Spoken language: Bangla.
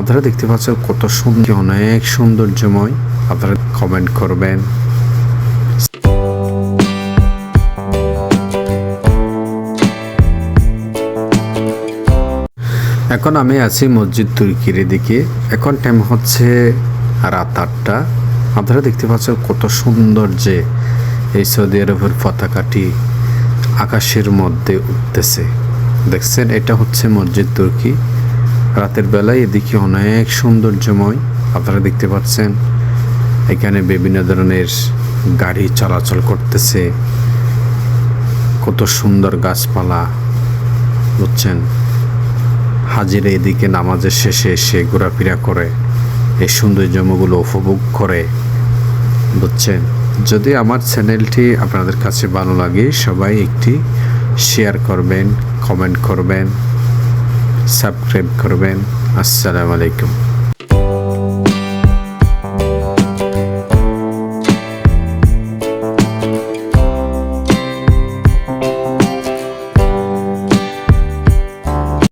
আপনারা দেখতে পাচ্ছেন কত সুন্দর, অনেক সৌন্দর্যময়। আপনারা কমেন্ট করবেন। এখন আমি আছি মসজিদ তুর্কির দিকে এখন টাইম হচ্ছে রাত আটটা। আপনারা দেখতে পাচ্ছেন কত সুন্দর যে এই সৌদি আরবের পতাকাটি আকাশের মধ্যে উঠতেছে। দেখছেন, এটা হচ্ছে মসজিদ তুর্কি। রাতের বেলায় এদিকে অনেক সৌন্দর্যময়। আপনারা দেখতে পাচ্ছেন, এখানে বিভিন্ন ধরনের গাড়ি চলাচল করতেছে। কত সুন্দর গাছপালা, বুঝছেন? হাজিরা এদিকে নামাজের শেষে এসে ঘোরাফেরা করে, এই সৌন্দর্যমগুলো উপভোগ করে, বুঝছেন? যদি আমার চ্যানেলটি আপনাদের কাছে ভালো লাগে, সবাই একটি শেয়ার করবেন, কমেন্ট করবেন। সাবস্ক্রাইব করবেন। আসসালামু আলাইকুম।